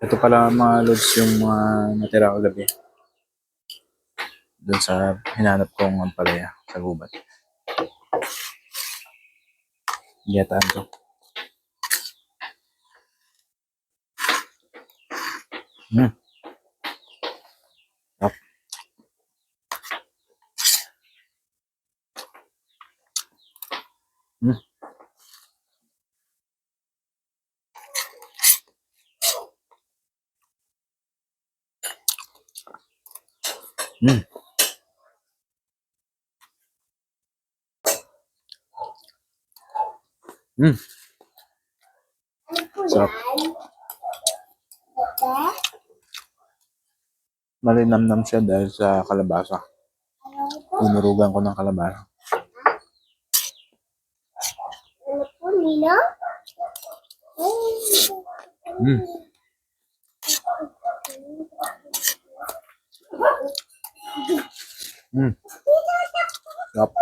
Ito pala mga lods yung mga natira kagabi. Doon sa hinanap kong ampalaya sa gubat. Giyataan to. Hmm. Up. Hmm. Hmm. Hmm. Sarap. Malinamnam siya dahil sa kalabasa. Inurugan ko ng kalabasa. Ano po, Nino? Hmm. Hmm. Sarap.